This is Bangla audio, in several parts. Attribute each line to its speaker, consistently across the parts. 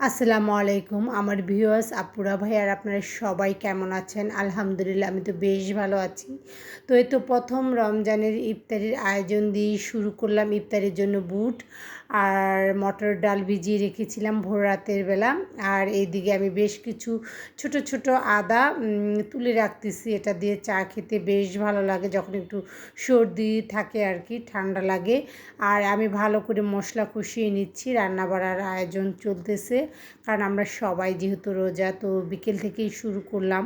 Speaker 1: আসসালামু আলাইকুম আমার ভিউয়ার্স, আপুরা ভাই আর আপনারা সবাই কেমন আছেন? আলহামদুলিল্লাহ, আমি তো বেশ ভালো আছি। তো এই তো প্রথম রমজানের ইফতারির আয়োজন দিয়ে শুরু করলাম ইফতারির জন্য বুট। আর মটর ডাল ভিজিয়ে রেখেছিলাম ভোর রাতের বেলা। আর এইদিকে আমি বেশ কিছু ছোট ছোট আদা তুলে রাখতেছি। এটা দিয়ে চা খেতে বেশ ভালো লাগে, যখন একটু সর্দি থাকে আর কি, ঠান্ডা লাগে। আর আমি ভালো করে মশলা কষিয়ে নিচ্ছি রান্না বাড়ার আয়োজন চলতেছে। কারণ আমরা সবাই যেহেতু রোজা, তো বিকেল থেকেই শুরু করলাম।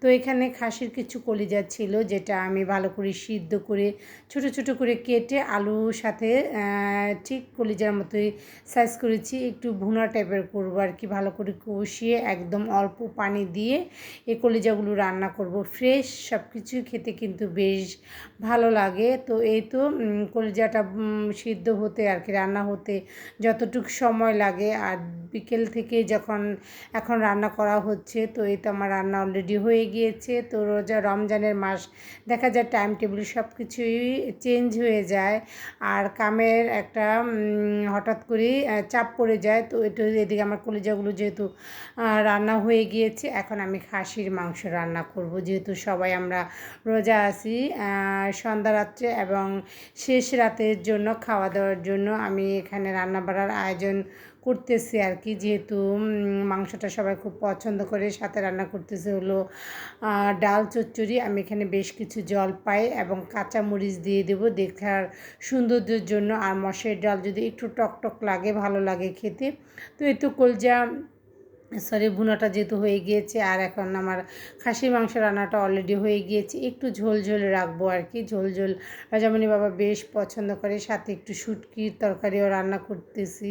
Speaker 1: তো এখানে খাসির কিছু কলিজা ছিল, যেটা আমি ভালো করে সিদ্ধ করে, ছোট ছোট করে কেটে আলুর সাথে ঠিক কলিজার মতোই সাইজ করেছি, একটু ভুনা টাইপের করব আর কি, ভালো করে কষিয়ে একদম অল্প পানি দিয়ে এই কলিজাগুলো রান্না করব। ফ্রেশ সব কিছু খেতে কিন্তু বেশ ভালো লাগে। তো এই তো কলিজাটা সিদ্ধ হতে আর কি, রান্না হতে যতটুকু সময় লাগে। আর বিকেল থেকে যখন এখন রান্না করা হচ্ছে, তো এই তো আমার রান্না অলরেডি হয়ে গিয়েছে। তো রোজা, রমজানের মাস, দেখা যায় টাইম টেবিল সব কিছুই চেঞ্জ হয়ে যায়। আর কামের একটা হঠাৎ করে চাপ পড়ে যায়। তো এটা এদিকে আমার কলিজাগুলো যেহেতু রান্না হয়ে গিয়েছে, এখন আমি খাসির মাংস রান্না করব। যেহেতু সবাই আমরা রোজা আছি সন্ধ্যা রাত্রে এবং শেষ রাতের জন্য, খাওয়া দাওয়ার জন্য আমি এখানে রান্না বাড়ার আয়োজন করতেছি আর কি, যেহেতু মাংসটা সবাই খুব পছন্দ করে, সাথে রান্না করতেছে হলো ডাল চচ্চড়ি, আমি এখানে বেশ কিছু জল পাই এবং কাঁচা মরিচ দিয়ে দেবো, দেখার সৌন্দর্যের জন্য। আর মশের ডাল যদি একটু টক টক লাগে, ভালো লাগে খেতে। তো একটু কলজা সরি, ভুনাটা যেহেতু হয়ে গিয়েছে, আর এখন আমার খাসির মাংস রান্নাটা অলরেডি হয়ে গিয়েছে। একটু ঝোল ঝোল রাখব আর কি, ঝোল ঝোল। রাজামণি বাবা বেশ পছন্দ করে, সাথে একটু শুটকির তরকারিও রান্না করতেছি।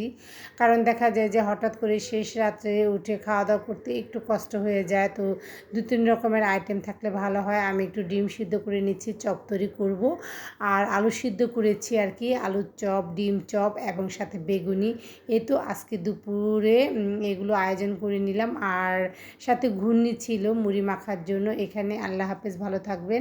Speaker 1: কারণ দেখা যায় যে হঠাৎ করে শেষ রাত্রে উঠে খাওয়া দাওয়া করতে একটু কষ্ট হয়ে যায়, তো দু তিন রকমের আইটেম থাকলে ভালো হয়। আমি একটু ডিম সিদ্ধ করে নিচ্ছি, চপ তৈরি করব। আর আলু সিদ্ধ করেছি আর কি, আলুর চপ, ডিম চপ এবং সাথে বেগুনি। এ তো আজকে দুপুরে এগুলো আয়োজন করে করে নিলাম। আর সাথে ঘূর্ণি ছিল মুড়ি মাখার জন্য। এখানে আল্লাহ হাফেজ ভালো থাকবেন।